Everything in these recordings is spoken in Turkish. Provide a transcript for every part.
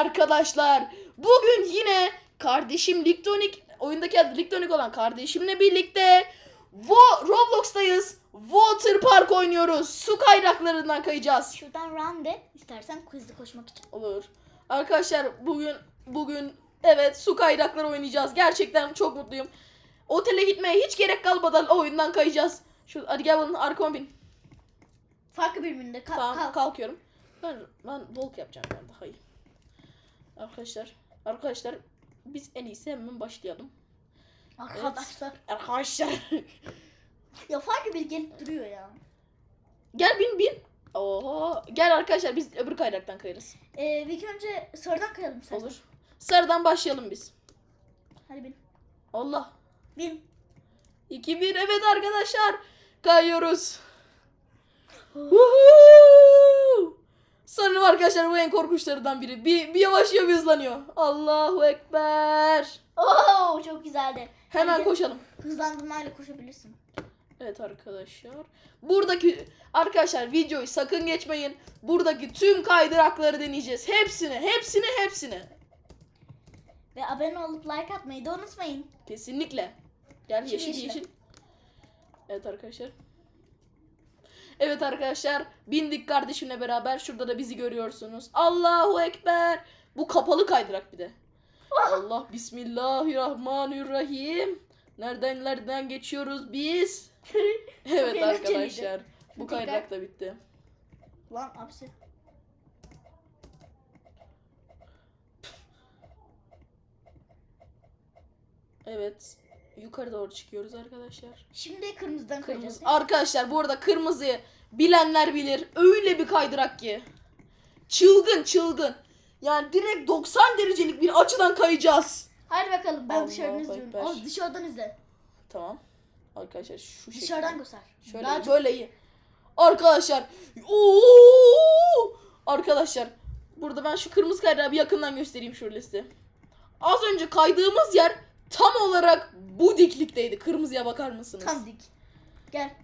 arkadaşlar. Bugün yine kardeşim Liktonik oyundaki adı Liktonik olan kardeşimle birlikte Vo Roblox'tayız. Water Park oynuyoruz. Su kayraklarından kayacağız. Şuradan run de istersen hızlı koşmak için. Olur. Arkadaşlar bugün bugün evet su kayrakları oynayacağız. Gerçekten çok mutluyum. Otele gitmeye hiç gerek kalmadan oyundan kayacağız. Şu hadi gel bana arkama bin. Farklı birbirinde kalk Tamam kalk. kalkıyorum. Ben ben walk yapacağım ben daha iyi. Arkadaşlar arkadaşlar biz en iyisi hemen başlayalım. Arkadaşlar. Arkadaşlar Ya farklı bir gelip duruyor ya. gel bin bin. Oho gel arkadaşlar biz öbür kayraktan kayarız. Ee, ilk önce sarıdan kayalım istersen. Olur. Sarıdan başlayalım biz. Hadi bin. Allah. Bin. 2 1 evet arkadaşlar kayıyoruz. Woohoo! Sanırım arkadaşlar bu en korkunçlarından biri. Bir, bir yavaşlıyor bir hızlanıyor. Allahu Ekber. Oo çok güzeldi. Hemen Hadi. koşalım. Hızlandırmayla koşabilirsin. Evet arkadaşlar. Buradaki arkadaşlar videoyu sakın geçmeyin. Buradaki tüm kaydırakları deneyeceğiz. Hepsini, hepsini, hepsini. Ve abone olup like atmayı da unutmayın. Kesinlikle. Gel yeşil yeşile. yeşil. Evet arkadaşlar. Evet arkadaşlar bindik kardeşimle beraber. Şurada da bizi görüyorsunuz. Allahu Ekber. Bu kapalı kaydırak bir de. Allah Bismillahirrahmanirrahim. Nereden nereden geçiyoruz biz? evet arkadaşlar. Bu kaydırak da bitti. Lan hapsi. Evet. Yukarı doğru çıkıyoruz arkadaşlar. Şimdi kırmızıdan kayacağız. Kırmızı. Arkadaşlar bu arada kırmızıyı bilenler bilir. Öyle bir kaydırak ki. Çılgın çılgın. Yani direkt 90 derecelik bir açıdan kayacağız. Hadi bakalım ben dışarıdan izliyorum. Ekber. Aa, dışarıdan izle. Tamam. Arkadaşlar şu şekilde. Dışarıdan göster. Şöyle Daha çok- böyle iyi. Arkadaşlar. Oo! Arkadaşlar. Burada ben şu kırmızı kaydırağı bir yakından göstereyim şöyle size. Az önce kaydığımız yer tam olarak bu diklikteydi. Kırmızıya bakar mısınız? Tam dik. Gel.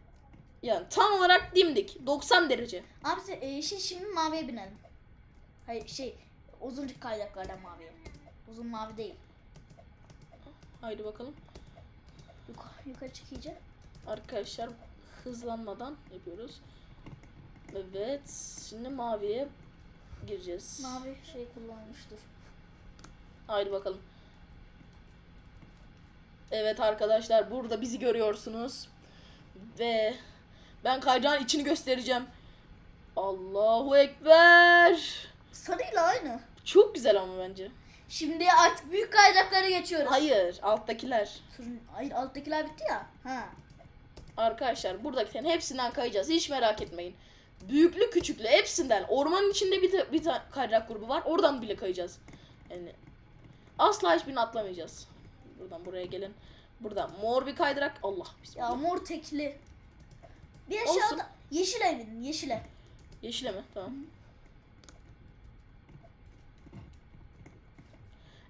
Yani tam olarak dimdik. 90 derece. Abi sen- e, şimdi, şimdi maviye binelim. Hayır şey uzuncuk kaydaklardan maviye. Uzun mavi değil. Haydi bakalım. Yukarı, yukarı çık iyice. Arkadaşlar hızlanmadan yapıyoruz. Evet. Şimdi maviye gireceğiz. Mavi şey kullanmıştır. Haydi bakalım. Evet arkadaşlar burada bizi görüyorsunuz. Ve ben kaydağın içini göstereceğim. Allahu Ekber. Sarıyla aynı. Çok güzel ama bence. Şimdi artık büyük kaydaklara geçiyoruz. Hayır alttakiler. Turun, hayır alttakiler bitti ya. Ha. Arkadaşlar buradakilerin hepsinden kayacağız. Hiç merak etmeyin. Büyüklü küçüklü hepsinden. Ormanın içinde bir, ta- bir tane kaydırak grubu var. Oradan bile kayacağız. Yani asla hiçbirini atlamayacağız. Buradan buraya gelin. Buradan mor bir kaydırak. Allah bismillah. Ya mor tekli. Bir Olsun. aşağıda yeşile binin yeşile. Yeşile mi? Tamam.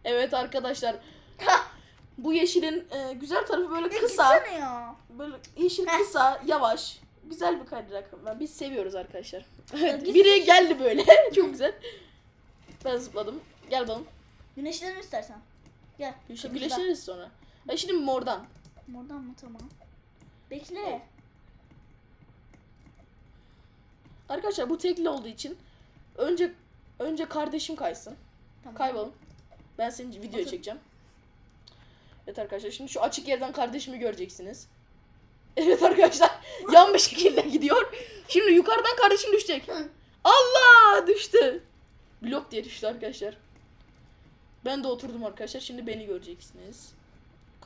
Evet arkadaşlar. Bu yeşilin e, güzel tarafı böyle kısa. gitsene ya. Böyle yeşil kısa, yavaş. Güzel bir kaydırak. Ben- Biz seviyoruz arkadaşlar. Evet, biri geldi böyle. Çok güzel. Ben zıpladım. Gel bakalım. Güneşlerini istersen. Gel. Kırmızıdan. güneşleniriz sonra. Ay şimdi mordan. Mordan mı tamam. Bekle. Arkadaşlar bu tekli olduğu için önce önce kardeşim kaysın. Tamam. Kaybolun. Ben senin videoyu Otur. çekeceğim. Evet arkadaşlar şimdi şu açık yerden kardeşimi göreceksiniz. Evet arkadaşlar yanlış şekilde gidiyor. Şimdi yukarıdan kardeşim düşecek. Allah düştü. Blok diye düştü arkadaşlar. Ben de oturdum arkadaşlar. Şimdi beni göreceksiniz.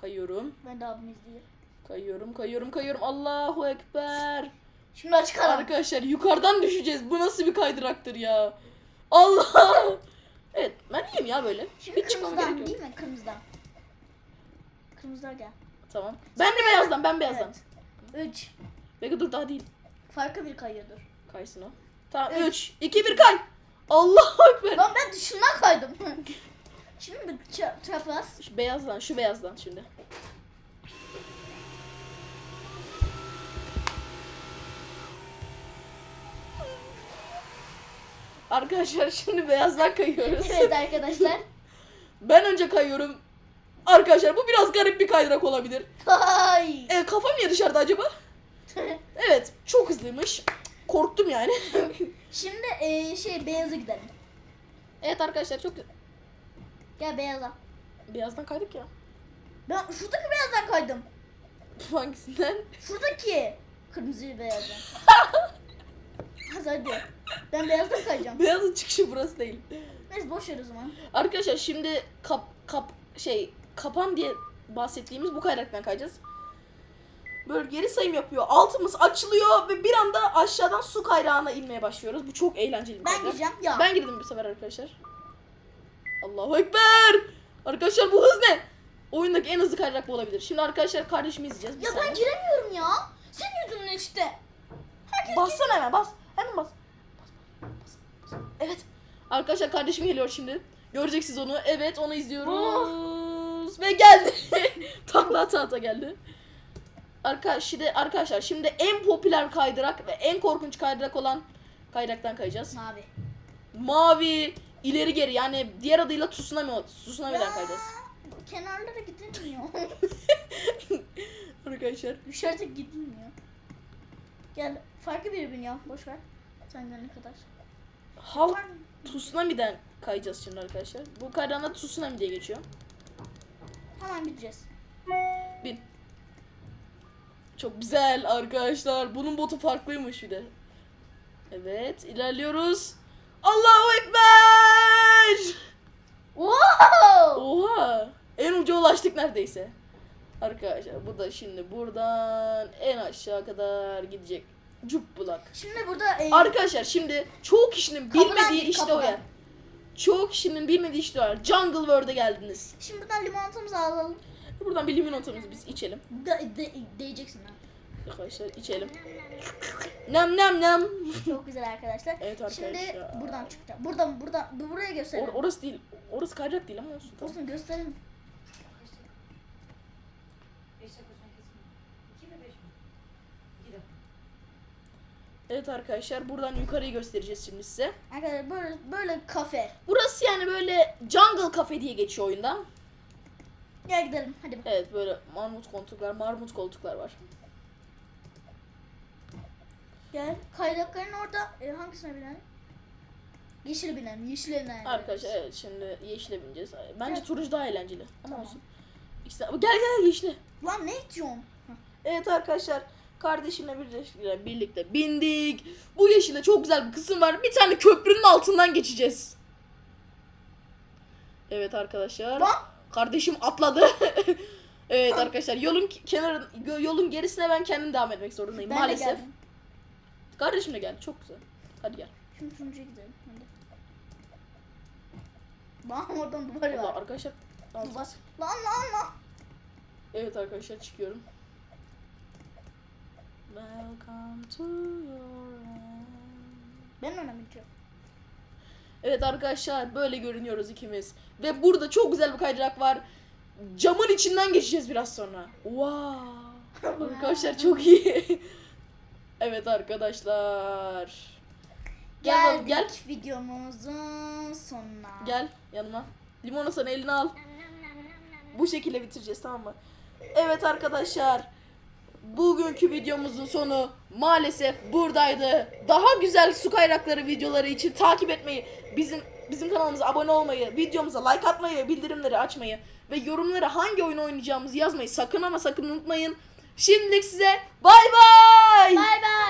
Kayıyorum. Ben de abimi izleyeyim. Kayıyorum, kayıyorum, kayıyorum. Allahu Ekber. Şimdi açık ara. Arkadaşlar yukarıdan düşeceğiz. Bu nasıl bir kaydıraktır ya? Allah. Evet ben iyiyim ya böyle. Şimdi Hiç kırmızıdan değil mi? Kırmızıdan. Kırmızıdan gel. Tamam. Ben de beyazdan, ben beyazdan. Evet. 3. Bekle dur daha değil. Farklı bir kayıyordur. Kaysın o. Tamam Üç. 3, 2, 1 kay. Allahu Ekber. Lan ben dışından kaydım. Şimdi çapraz. Şu beyazdan, şu beyazdan şimdi. Arkadaşlar şimdi beyazdan kayıyoruz. Evet arkadaşlar. Ben önce kayıyorum. Arkadaşlar bu biraz garip bir kaydırak olabilir. Ay. E, kafam ya dışarıda acaba? Evet çok hızlıymış. Korktum yani. Şimdi e, şey beyaza gidelim. evet arkadaşlar çok Gel beyaza. beyazdan kaydık ya. Ben şuradaki beyazdan kaydım. Hangisinden? Şuradaki kırmızı beyazdan. Hadi hadi. Ben beyazdan kayacağım. Beyazın çıkışı burası değil. Neyse boş ver o zaman. Arkadaşlar şimdi kap kap şey kapan diye bahsettiğimiz bu kaydıraktan kayacağız. Böyle geri sayım yapıyor. Altımız açılıyor ve bir anda aşağıdan su kayrağına inmeye başlıyoruz. Bu çok eğlenceli bir Ben kaydırak. gireceğim. Ya. Ben girdim bu sefer arkadaşlar. Allahu Ekber! Arkadaşlar bu hız ne? Oyundaki en hızlı kaydırak bu olabilir. Şimdi arkadaşlar kardeşimi izleyeceğiz. Bir Ya ben saniye. giremiyorum ya. Senin yüzünden işte. Bassana hemen bas. Hemen bas. Bas, bas, bas. Evet. Arkadaşlar kardeşim geliyor şimdi. Göreceksiniz onu. Evet onu izliyoruz. Ve geldi. Takla ata ata geldi. Arkadaş, şimdi, arkadaşlar şimdi en popüler kaydırak ve en korkunç kaydırak olan kaydıraktan kayacağız. Mavi. Mavi ileri geri yani diğer adıyla tsunami tsunami'den Ya, kayacağız. Kenarlara gidilmiyor. Arkadaşlar Düşertek gidilmiyor. Gel farklı biri biniyor. Boş ver. Sen gelene kadar. halk tsunami'den kayacağız şimdi arkadaşlar. Bu kaydağın adı tsunami diye geçiyor. Hemen gideceğiz. Bin. Çok güzel arkadaşlar. Bunun botu farklıymış bir de. Evet ilerliyoruz. Allahu Ekber! Wow! Oha! En uca ulaştık neredeyse. Arkadaşlar bu da şimdi buradan en aşağı kadar gidecek. Cup bulak. Şimdi burada e, Arkadaşlar şimdi çoğu kişinin Kapıdan bilmediği git, işte o kapıdan. yer. Çoğu kişinin bilmediği işte o yer. Jungle World'e geldiniz. şimdi buradan limonatamızı alalım. Buradan bir limonatamızı biz içelim. De, de, değeceksin ha. Arkadaşlar içelim. Nem nem nem. Çok güzel arkadaşlar. Evet arkadaşlar. Şimdi buradan çıkacağım. Buradan buradan bu- buraya gösterelim. Or- orası değil. Orası kayacak değil ama olsun. Olsun gösterelim. Evet arkadaşlar buradan yukarıyı göstereceğiz şimdi size. Arkadaşlar böyle böyle kafe. Burası yani böyle Jungle Cafe diye geçiyor oyunda. Gel gidelim. Hadi. Evet böyle marmut koltuklar, marmut koltuklar var. Gel. Kaydakların orada e, hangisine binelim? Yeşil binelim. Yeşil binelim. Arkadaşlar evet şimdi yeşile bineceğiz. Bence Evet. turuncu daha eğlenceli. Ama Tamam. olsun. De- Gel gel yeşile. Lan ne itiyorsun? Evet arkadaşlar kardeşimle birlikte, birlikte bindik. Bu yeşilde çok güzel bir kısım var. Bir tane köprünün altından geçeceğiz. Evet arkadaşlar. Lan! Kardeşim atladı. evet arkadaşlar yolun kenarın yolun gerisine ben kendim devam etmek zorundayım Ben maalesef. Kardeşim de geldi. Çok güzel. Hadi gel. Şimdi turuncuya gidelim. Hadi. Lan oradan duvar Allah var. arkadaşlar. alt- Duvar. Lan lan lan. Evet arkadaşlar çıkıyorum. Welcome to your. Ben bineceğim. Evet arkadaşlar böyle görünüyoruz ikimiz. Ve burada çok güzel bir kaydırak var. Camın içinden geçeceğiz biraz sonra. Wow. Arkadaşlar çok iyi. Evet arkadaşlar. Gel Geldik gel. videomuzun sonuna. Gel yanıma. Limonu sana eline al. Bu şekilde bitireceğiz tamam mı? Evet arkadaşlar. Bugünkü videomuzun sonu maalesef buradaydı. Daha güzel su kayrakları videoları için takip etmeyi, bizim bizim kanalımıza abone olmayı, videomuza like atmayı, bildirimleri açmayı ve yorumlara hangi oyun oynayacağımızı yazmayı sakın ama sakın unutmayın. Şimdilik size bay bay. Bay bay.